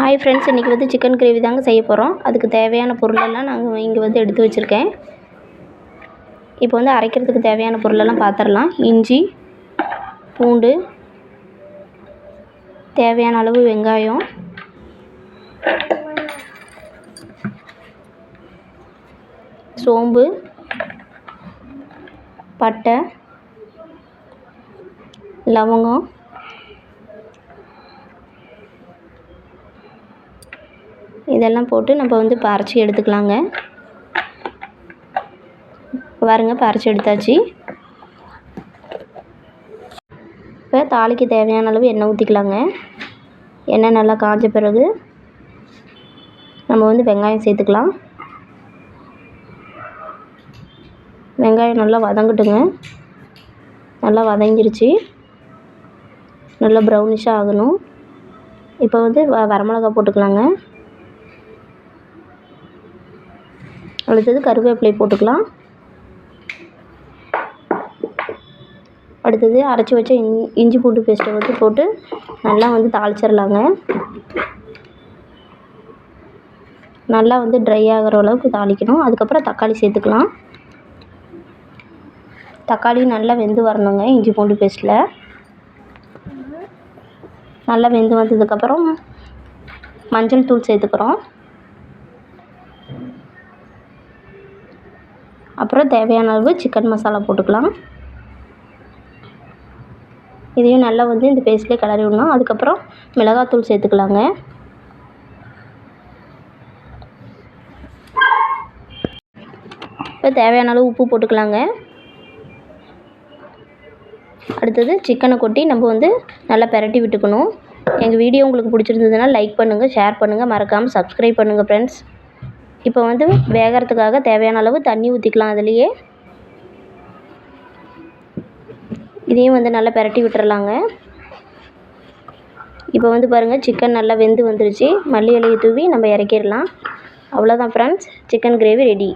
Hi friends இன்றைக்கி வந்து chicken gravy தாங்க செய்ய போகிறோம் அதுக்கு தேவையான பொருளெல்லாம் நாங்கள் இங்கே வந்து எடுத்து வச்சுருக்கேன். இப்போ வந்து அரைக்கிறதுக்கு தேவையான பொருளெல்லாம் பார்த்துடலாம் இஞ்சி பூண்டு தேவையான அளவு வெங்காயம். சோம்பு பட்டை லவங்கம் இதெல்லாம் போட்டு நம்ம வந்து பறித்து எடுத்துக்கலாங்க. பாருங்க பறித்து எடுத்தாச்சு. இப்போ தாளிக்கு தேவையான அளவு எண்ணெய் ஊற்றிக்கலாங்க எண்ணெய் நல்லா காஞ்ச பிறகு நம்ம வந்து வெங்காயம் சேர்த்துக்கலாம். வெங்காயம் நல்லா வதங்கட்டுங்க. நல்லா வதங்கிருச்சு. நல்லா ப்ரௌனிஷாக ஆகணும். இப்போ வந்து வ வரமிளகா போட்டுக்கலாங்க. அடுத்தது கருவேப்பிலை போட்டுக்கலாம். அடுத்தது அரைச்சி வச்ச இன் இஞ்சி பூண்டு பேஸ்ட்டை வந்து போட்டு நல்லா வந்து தாளிச்சிடலாங்க நல்லா வந்து ட்ரை ஆகிற அளவுக்கு தாளிக்கணும். அதுக்கப்புறம் தக்காளி சேர்த்துக்கலாம். தக்காளி நல்லா வெந்து வரணுங்க இஞ்சி பூண்டு பேஸ்ட்டில் நல்லா வெந்து வந்ததுக்கப்புறம் மஞ்சள் தூள் சேர்த்துக்கிறோம். அப்புறம் தேவையான அளவு சிக்கன் மசாலா போட்டுக்கலாம். இதையும் நல்லா வந்து இந்த பேஸ்ட்லேயே கிளறி விடணும். அதுக்கப்புறம் மிளகாத்தூள் சேர்த்துக்கலாங்க. இப்போ தேவையான அளவு உப்பு போட்டுக்கலாங்க. அடுத்தது சிக்கனை கொட்டி நம்ம வந்து நல்லா பெரட்டி விட்டுக்கணும். எங்கள் வீடியோ உங்களுக்கு பிடிச்சிருந்ததுன்னா லைக் பண்ணுங்கள் ஷேர் பண்ணுங்கள் மறக்காமல் சப்ஸ்கிரைப் பண்ணுங்கள் ஃப்ரெண்ட்ஸ் இப்போ வந்து வேகிறதுக்காக தேவையான அளவு தண்ணி ஊற்றிக்கலாம் அதுலேயே. இதையும் வந்து நல்லா பெரட்டி விட்டுறலாங்க. இப்போ வந்து பாருங்கள் சிக்கன் நல்லா வெந்து வந்துருச்சு. மல்லி இலையை தூவி நம்ம இறக்கிடலாம். அவ்வளோதான் ஃப்ரெண்ட்ஸ் சிக்கன் கிரேவி ரெடி